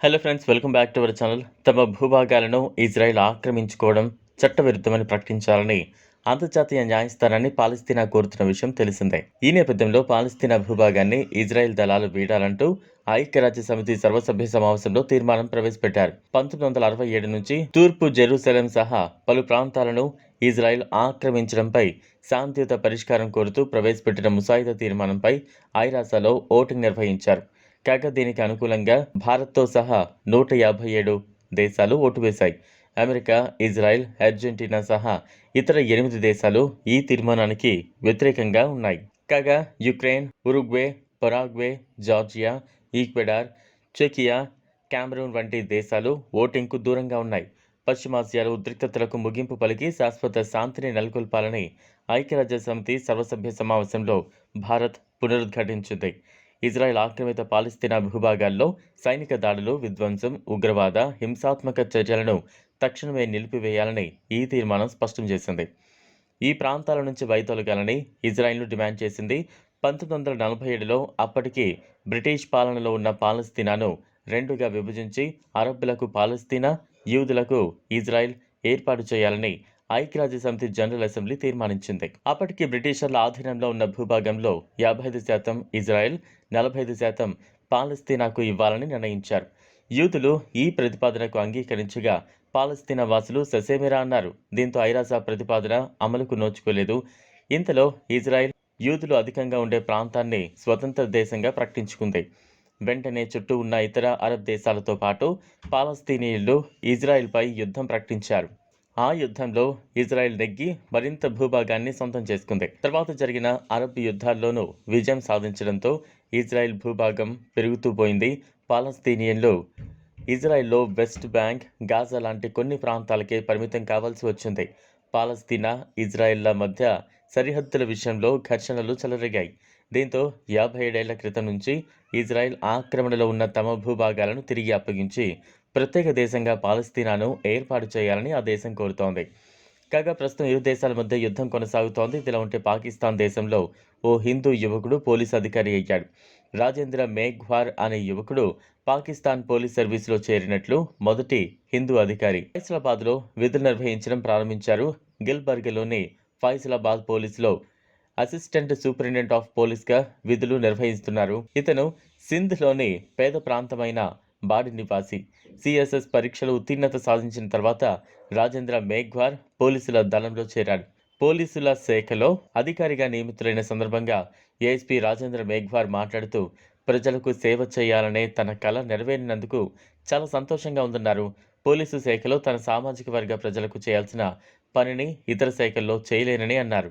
Hello friends welcome back to our channel తమ భూభాగాలను Israel ఆక్రమించుకోవడం చట్టవిరుద్ధమని ప్రకటించాలని అంతర్జాతీయ న్యాయస్థానాన్ని పాలస్తీనా కోరుతున్న విషయం తెలిసిందే. ఈ నేపథ్యంలో పాలస్తీనా భూభాగాన్ని ఇజ్రాయెల్ దళాలు వీడాలంటూ ఐక్యరాజ్య సమితి సర్వసభ్య సమావేశంలో తీర్మానం ప్రవేశపెట్టారు. పంతొమ్మిది వందల అరవై ఏడు నుంచి తూర్పు జెరూసలేం సహా పలు ప్రాంతాలను ఇజ్రాయెల్ ఆక్రమించడంపై శాంతియుత పరిష్కారం కోరుతూ ప్రవేశపెట్టిన ముసాయిదా తీర్మానంపై ఐరాసాలో ఓటింగ్ నిర్వహించారు. కాగా దీనికి అనుకూలంగా భారత్తో సహా నూట యాభై ఏడు దేశాలు ఓటు వేశాయి. అమెరికా ఇజ్రాయెల్ అర్జెంటీనా సహా ఇతర ఎనిమిది దేశాలు ఈ తీర్మానానికి వ్యతిరేకంగా ఉన్నాయి. కాగా Ukraine Uruguay Paraguay Georgia Ecuador చెకియా Cameroon వంటి దేశాలు ఓటింగ్కు దూరంగా ఉన్నాయి. పశ్చిమాసియాలో ఉద్రిక్తతలకు ముగింపు పలికి శాశ్వత శాంతిని నెలకొల్పాలని ఐక్యరాజ్య సమితి సర్వసభ్య సమావేశంలో భారత్ పునరుద్ఘాటించింది. ఇజ్రాయెల్ ఆక్రమిత పాలస్తీనా భూభాగాల్లో సైనిక దాడులు విధ్వంసం ఉగ్రవాద హింసాత్మక చర్యలను తక్షణమే నిలిపివేయాలని ఈ తీర్మానం స్పష్టం చేసింది. ఈ ప్రాంతాల నుంచి వైదొలగాలని ఇజ్రాయెల్ను డిమాండ్ చేసింది. పంతొమ్మిది వందల నలభై ఏడులో అప్పటికి బ్రిటిష్ పాలనలో ఉన్న పాలస్తీనాను రెండుగా విభజించి అరబ్బులకు పాలస్తీనా యూదులకు ఇజ్రాయెల్ ఏర్పాటు చేయాలని ఐక్యరాజ్య సమితి జనరల్ అసెంబ్లీ తీర్మానించింది. అప్పటికి బ్రిటిషర్ల ఆధీనంలో ఉన్న భూభాగంలో యాభై ఐదు శాతం ఇజ్రాయెల్ నలభై ఐదు శాతం పాలస్తీనాకు ఇవ్వాలని నిర్ణయించారు. యూదులు ఈ ప్రతిపాదనకు అంగీకరించగా పాలస్తీనా వాసులు ససేమిరా అన్నారు. దీంతో ఐరాసా ప్రతిపాదన అమలుకు నోచుకోలేదు. ఇంతలో ఇజ్రాయెల్ యూదులు అధికంగా ఉండే ప్రాంతాన్ని స్వతంత్ర దేశంగా ప్రకటించుకుంది. వెంటనే చుట్టూ ఉన్న ఇతర అరబ్ దేశాలతో పాటు పాలస్తీనీయులు ఇజ్రాయెల్పై యుద్ధం ప్రకటించారు. ఆ యుద్ధంలో ఇజ్రాయెల్ నెగ్గి మరింత భూభాగాన్ని సొంతం చేసుకుంది. తర్వాత జరిగిన అరబ్ యుద్ధాల్లోనూ విజయం సాధించడంతో ఇజ్రాయెల్ భూభాగం పెరుగుతూ పోయింది. పాలస్తీనియన్లు ఇజ్రాయెల్లో వెస్ట్ బ్యాంక్ గాజా లాంటి కొన్ని ప్రాంతాలకే పరిమితం కావాల్సి వచ్చింది. పాలస్తీనా ఇజ్రాయెల్ల మధ్య సరిహద్దుల విషయంలో ఘర్షణలు చెలరేగాయి. దీంతో యాభై ఏడేళ్ళ క్రితం నుంచి ఇజ్రాయెల్ ఆక్రమణలో ఉన్న తమ భూభాగాలను తిరిగి అప్పగించి ప్రత్యేక దేశంగా పాలస్తీనాను ఏర్పాటు చేయాలని ఆ దేశం కోరుతోంది. కాగా ప్రస్తుతం ఇరు దేశాల మధ్య యుద్ధం కొనసాగుతోంది. ఇదిలా ఉంటే పాకిస్తాన్ దేశంలో ఓ హిందూ యువకుడు పోలీస్ అధికారి అయ్యాడు. రాజేంద్ర మేఘ్వార్ అనే యువకుడు పాకిస్తాన్ పోలీస్ సర్వీసులో చేరినట్లు మొదటి హిందూ అధికారి ఫైసలాబాద్లో విధులు నిర్వహించడం ప్రారంభించారు. గిల్బర్గ్లోని ఫైసలాబాద్ పోలీసులో అసిస్టెంట్ సూపరింటెండెంట్ ఆఫ్ పోలీస్గా విధులు నిర్వహిస్తున్నారు. ఇతను సింధ్లోని పేద ప్రాంతమైన బాడి నివాసి. సిఎస్ఎస్ పరీక్షలు ఉత్తీర్ణత సాధించిన తర్వాత రాజేంద్ర మేఘ్వార్ పోలీసుల దళంలో చేరాడు. పోలీసుల శాఖలో అధికారిగా నియమితులైన సందర్భంగా ఏఎస్పీ రాజేంద్ర మేఘ్వార్ మాట్లాడుతూ ప్రజలకు సేవ చేయాలనే తన కళ నెరవేరినందుకు చాలా సంతోషంగా ఉందన్నారు. పోలీసు శాఖలో తన సామాజిక వర్గ ప్రజలకు చేయాల్సిన పనిని ఇతర శాఖల్లో చేయలేనని అన్నారు.